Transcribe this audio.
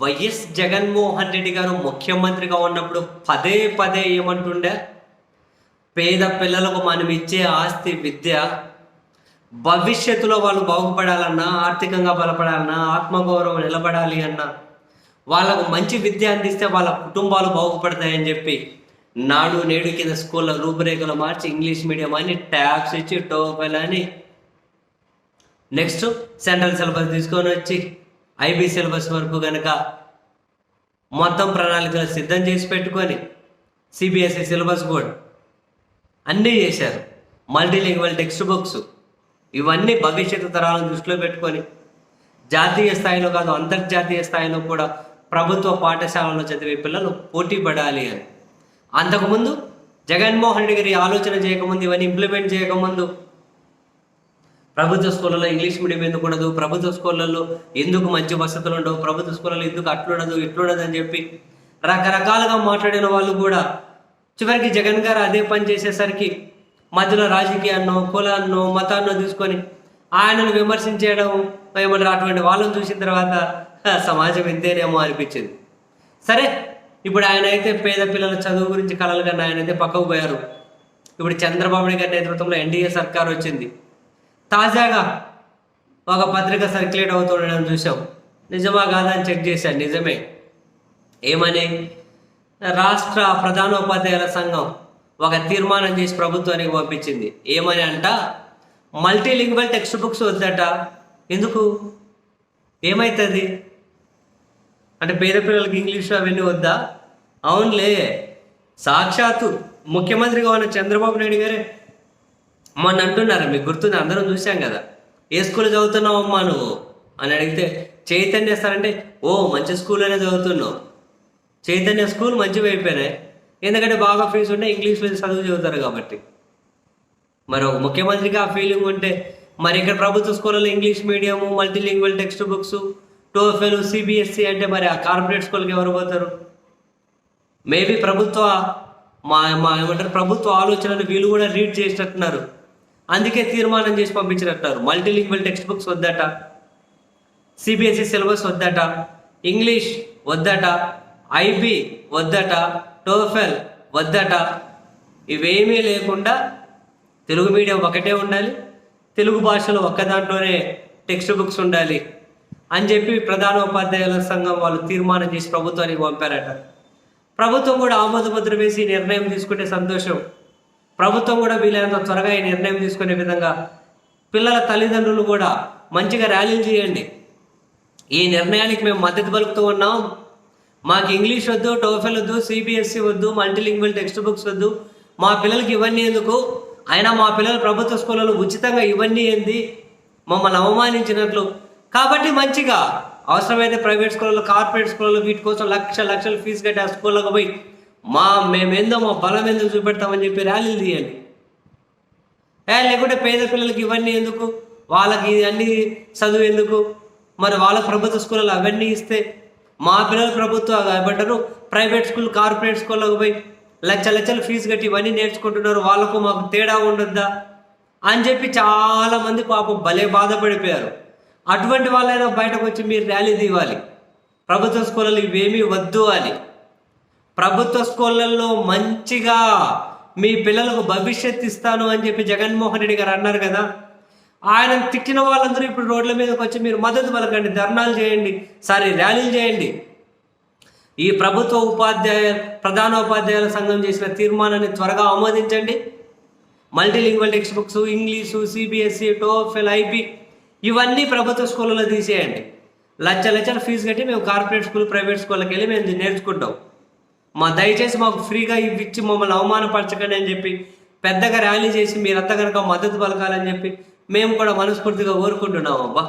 YS Jaganmohan Reddy గారు ముఖ్యమంత్రిగా ఉన్నప్పుడు పదే పదే ఏమంటుండే? పేద పిల్లలకు మనం ఇచ్చే ఆస్తి విద్య భవిష్యత్తులో వాళ్ళు బాగుపడాలన్నా ఆర్థికంగా బలపడాలన్నా ఆత్మగౌరవం నిలబడాలి అన్నా వాళ్ళకు మంచి విద్య అందిస్తే వాళ్ళ కుటుంబాలు బాగుపడతాయని చెప్పి నాడు నేడు కింద స్కూల్లో రూపురేఖలు మార్చి ఇంగ్లీష్ మీడియం అని ట్యాబ్స్ ఇచ్చి టోపెల్ అని. నెక్స్ట్ సెంట్రల్ సిలబస్ తీసుకొని వచ్చి ఐబీ సిలబస్ వరకు కనుక మొత్తం ప్రణాళికలు సిద్ధం చేసి పెట్టుకొని సిబిఎస్ఈ సిలబస్ కూడా అన్నీ చేశారు. మల్టీలింగ్వల్ టెక్స్ట్ బుక్స్ ఇవన్నీ భవిష్యత్తు తరాలను దృష్టిలో పెట్టుకొని జాతీయ స్థాయిలో కాదు అంతర్జాతీయ స్థాయిలో కూడా ప్రభుత్వ పాఠశాలలో చదివే పిల్లలు పోటీ పడాలి అని. అంతకుముందు జగన్మోహన్ రెడ్డి గారి ఆలోచన చేయకముందు ఇవన్నీ ఇంప్లిమెంట్ చేయకముందు ప్రభుత్వ స్కూళ్ళలో ఇంగ్లీష్ మీడియం ఎందుకు ఉండదు? ప్రభుత్వ స్కూళ్ళల్లో ఎందుకు మంచి వసతులు ఉండవు? ప్రభుత్వ స్కూళ్ళలో ఎందుకు అట్లుండదు ఇట్లుండదు అని చెప్పి రకరకాలుగా మాట్లాడిన వాళ్ళు కూడా చివరికి జగన్ గారు అదే పని చేసేసరికి మధ్యలో రాజకీయాన్నో కులాన్నో మతాన్నో తీసుకొని ఆయనను విమర్శించేయడం ఏమంటారు అటువంటి వాళ్ళని చూసిన తర్వాత సమాజం ఇంతేనేమో అనిపించింది. సరే ఇప్పుడు ఆయన అయితే పేద పిల్లల చదువు గురించి కలలు కన్నా ఆయన అయితే పక్కకు పోయారు. ఇప్పుడు చంద్రబాబు నాయుడు గారి నేతృత్వంలో ఎన్డీఏ సర్కార్ వచ్చింది. తాజాగా ఒక పత్రిక సర్క్యులేట్ అవుతుండడం చూసాం నిజమా కాదా అని చెక్ చేశాను నిజమే. ఏమని? రాష్ట్ర ప్రధానోపాధ్యాయుల సంఘం ఒక తీర్మానం చేసి ప్రభుత్వానికి పంపించింది. ఏమని అంట? మల్టీలింగ్వల్ టెక్స్ట్ బుక్స్ వద్దట. ఎందుకు? ఏమవుతుంది అంటే పేద పిల్లలకి ఇంగ్లీష్ అవన్నీ వద్దా? అవునులే. సాక్షాత్తు ముఖ్యమంత్రిగా ఉన్న చంద్రబాబు నాయుడు గారే మొన్న అంటున్నారు మీకు గుర్తుంది? అందరం చూసాం కదా. ఏ స్కూల్ చదువుతున్నావు అమ్మా నువ్వు? అని అడిగితే చైతన్య సార్ ఓ మంచి స్కూల్లోనే చదువుతున్నావు. చైతన్య స్కూల్ మంచివి అయిపోయినాయి. ఎందుకంటే బాగా ఫీజు ఉంటే ఇంగ్లీష్లో చదువు చదువుతారు కాబట్టి. మరి ఒక ముఖ్యమంత్రికి ఆ ఫీలింగ్ ఉంటే మరి ఇక్కడ ప్రభుత్వ స్కూళ్ళలో English medium multilingual text books TOEFL CBSE అంటే మరి ఆ కార్పొరేట్ స్కూల్కి ఎవరు పోతారు? మేబీ ప్రభుత్వ మా మా ఏమంటారు ప్రభుత్వ ఆలోచనలు వీళ్ళు కూడా రీడ్ చేసినట్టున్నారు. అందుకే తీర్మానం చేసి పంపించినట్టారు మల్టీలింగ్వల్ టెక్స్ట్ బుక్స్ వద్దట సిబిఎస్ఈ సిలబస్ వద్దట. ఇంగ్లీష్ వద్దట. ఐబీ వద్దట. టోఫెల్ వద్దట. ఇవేమీ లేకుండా తెలుగు మీడియం ఒకటే ఉండాలి. తెలుగు భాషలో ఒక్క దాంట్లోనే టెక్స్ట్ బుక్స్ ఉండాలి అని చెప్పి ప్రధానోపాధ్యాయుల సంఘం వాళ్ళు తీర్మానం చేసి ప్రభుత్వానికి పంపారట. ప్రభుత్వం కూడా ఆమోదముద్ర వేసి నిర్ణయం తీసుకుంటే సంతోషం. ప్రభుత్వం కూడా వీలైనంత త్వరగా ఈ నిర్ణయం తీసుకునే విధంగా పిల్లల తల్లిదండ్రులు కూడా మంచిగా ర్యాలీలు చేయండి. ఈ నిర్ణయానికి మేము మద్దతు పలుకుతూ ఉన్నాం. మాకు ఇంగ్లీష్ వద్దు టోఫెల్ వద్దు సిబిఎస్సి వద్దు మల్టీలింగ్వల్ టెక్స్ట్ బుక్స్ వద్దు. మా పిల్లలకి ఇవన్నీ ఎందుకు? అయినా మా పిల్లలు ప్రభుత్వ స్కూళ్ళలో ఉచితంగా ఇవన్నీ ఏంది? మమ్మల్ని అవమానించినట్లు. కాబట్టి మంచిగా అవసరమైతే ప్రైవేట్ స్కూళ్ళలో కార్పొరేట్ స్కూళ్ళలో వీటి కోసం లక్ష లక్షలు ఫీజు కట్టి ఆ స్కూళ్ళకు పోయి మా మేమేందో మా బలం ఎందుకు చూపెడతామని చెప్పి ర్యాలీలు తీయండి ఏ లేకుంటే పేద పిల్లలకి ఇవన్నీ ఎందుకు? వాళ్ళకి అన్ని చదువు ఎందుకు? మరి వాళ్ళ ప్రభుత్వ స్కూళ్ళలో అవన్నీ ఇస్తే మా పిల్లలు ప్రభుత్వ ఏమంటారు? ప్రైవేట్ స్కూల్ కార్పొరేట్ స్కూళ్ళకు పోయి లక్ష లక్షలు ఫీజు కట్టి ఇవన్నీ నేర్చుకుంటున్నారు. వాళ్ళకు మాకు తేడా ఉండొద్దా? అని చెప్పి చాలా మంది పాపం భలే బాధపడిపోయారు. అటువంటి వాళ్ళైనా బయటకు వచ్చి మీరు ర్యాలీ తీవాలి. ప్రభుత్వ స్కూళ్ళలో ఇవేమీ వద్దు అని. ప్రభుత్వ స్కూళ్ళల్లో మంచిగా మీ పిల్లలకు భవిష్యత్ ఇస్తాను అని చెప్పి జగన్మోహన్ రెడ్డి గారు అన్నారు కదా. ఆయన తిట్టిన వాళ్ళందరూ ఇప్పుడు రోడ్ల మీదకి వచ్చి మీరు మద్దతు పలకండి ధర్నాలు చేయండి సారీ ర్యాలీలు చేయండి. ఈ ప్రభుత్వ ఉపాధ్యాయ ప్రధానోపాధ్యాయుల సంఘం చేసిన తీర్మానాన్ని త్వరగా ఆమోదించండి. Multilingual text books English CBSE TOEFL IB ఇవన్నీ ప్రభుత్వ స్కూళ్ళలో తీసేయండి. లక్ష లక్షల ఫీజు కట్టి మేము కార్పొరేట్ స్కూల్ ప్రైవేట్ స్కూళ్ళకి వెళ్ళి మేము నేర్చుకుంటాం. మా దయచేసి మాకు ఫ్రీగా ఇవి మమ్మల్ని అవమానపరచకండి అని చెప్పి పెద్దగా ర్యాలీ చేసి మీరంతా కనుక మద్దతు పలకాలని చెప్పి మేము కూడా మనస్ఫూర్తిగా కోరుకుంటున్నాం అబ్బా.